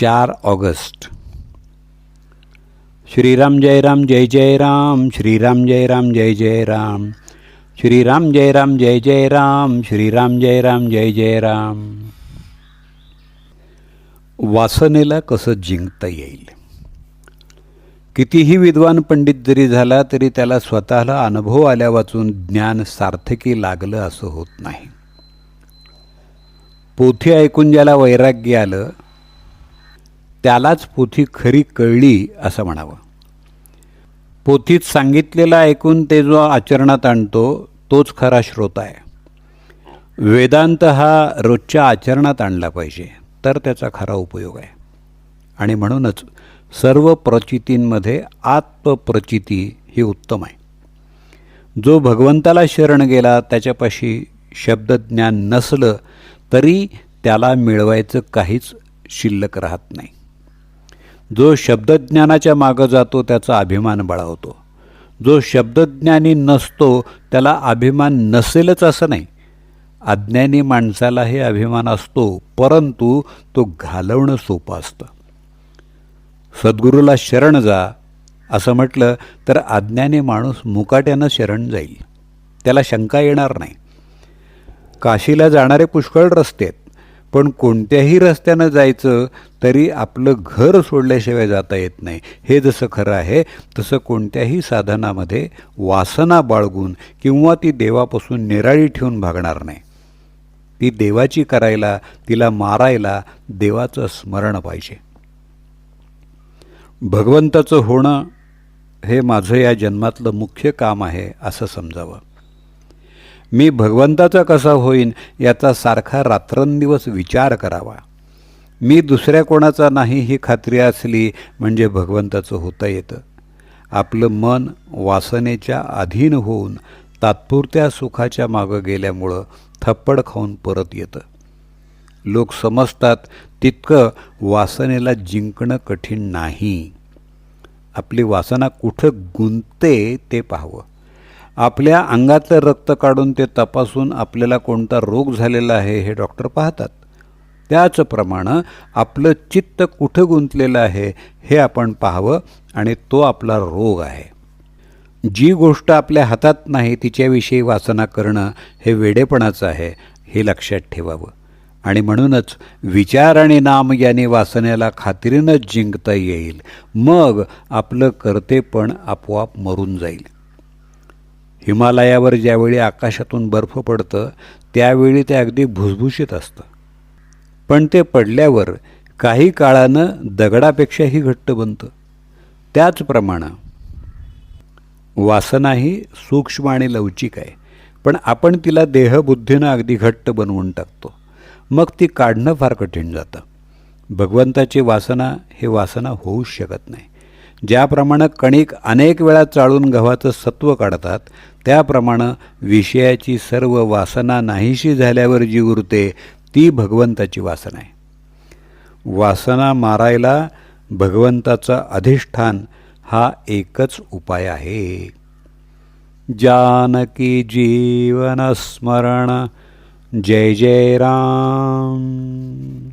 चार ऑगस्ट. श्रीराम जय राम जय जय राम श्रीराम जय राम जय जय राम. श्रीराम जय राम जय जय राम श्रीराम जय राम जय जय राम. वासनेला कसं जिंकता येईल? कितीही विद्वान पंडित जरी झाला तरी त्याला स्वतःला अनुभव आल्या वाचून ज्ञान सार्थकी लागलं असं होत नाही. पोथी ऐकून ज्याला वैराग्य आलं त्यालाच पोथी खरी कळली असं म्हणावं. पोथीत सांगितलेला ऐकून ते जो आचरणात आणतो तोच खरा श्रोता आहे. वेदांत हा रोजच्या आचरणात आणला पाहिजे तर त्याचा खरा उपयोग आहे. आणि म्हणूनच सर्व प्रचितींमध्ये आत्मप्रचिती ही उत्तम आहे. जो भगवंताला शरण गेला त्याच्यापाशी शब्दज्ञान नसलं तरी त्याला मिळवायचं काहीच शिल्लक राहत नाही. जो शब्दज्ञानाच्या मागं जातो त्याचा अभिमान बळावतो जो शब्दज्ञानी नसतो त्याला अभिमान नसेलच असं नाही. अज्ञानी माणसालाही अभिमान असतो परंतु तो घालवणं सोपं असतं. सद्गुरूला शरण जा असं म्हटलं तर अज्ञानी माणूस मुकाट्यानं शरण जाईल. त्याला शंका येणार नाही. काशीला जाणारे पुष्कळ रस्ते आहेत. पण कोणत्याही रस्त्यानं जायचं तरी आपलं घर सोडल्याशिवाय जाता येत नाही. हे जसं खरं आहे तसं कोणत्याही साधनामध्ये वासना बाळगून किंवा ती देवापासून निराळी ठेवून भागणार नाही. ती देवाची करायला तिला मारायला देवाचं स्मरण पाहिजे. भगवंताचं होणं हे माझं या जन्मातलं मुख्य काम आहे असं समजावं. मी भगवंताचा कसा होईन याचा सारखा रात्रंदिवस विचार करावा. मी दुसऱ्या कोणाचा नाही ही खात्री असली म्हणजे भगवंताचं होता येतं. आपलं मन वासनेच्या अधीन होऊन तात्पुरत्या सुखाच्या मागं गेल्यामुळं थप्पड खाऊन परत येतं. लोक समजतात तितकं वासनेला जिंकणं कठीण नाही. आपली वासना कुठं गुंतते ते पाहावं. आपल्या अंगातलं रक्त काढून ते तपासून आपल्याला कोणता रोग झालेला आहे हे डॉक्टर पाहतात. त्याचप्रमाणे आपलं चित्त कुठं गुंतलेलं आहे हे आपण पाहावं आणि तो आपला रोग आहे. जी गोष्ट आपल्या हातात नाही तिच्याविषयी वासना करणं हे वेडेपणाचं आहे हे लक्षात ठेवावं. आणि म्हणूनच विचार आणि नाम याने वासनेला खात्रीनंच जिंकता येईल. मग आपलं कर्तेपण आपोआप मरून जाईल. हिमालयावर ज्यावेळी आकाशातून बर्फ पडतं त्यावेळी ते अगदी भुसभुशीत असतं. पण ते पडल्यावर काही काळानं दगडापेक्षाही घट्ट बनतं. त्याचप्रमाणे वासना ही सूक्ष्म आणि लवचिक आहे पण आपण तिला देहबुद्धीनं अगदी घट्ट बनवून टाकतो. मग ती काढणं फार कठीण जातं. भगवंताची वासना हे वासना होऊच शकत नाही. ज्याप्रमाणे कणिक अनेक वेळा चाळून गव्हाचं सत्व काढतात त्याप्रमाणे विषयाची सर्व वासना नाहीशी झाल्यावर जी उरते ती भगवंताची वासना आहे. वासना मारायला भगवंताचं अधिष्ठान हा एकच उपाय आहे. जानकी जीवन स्मरण जय जय राम.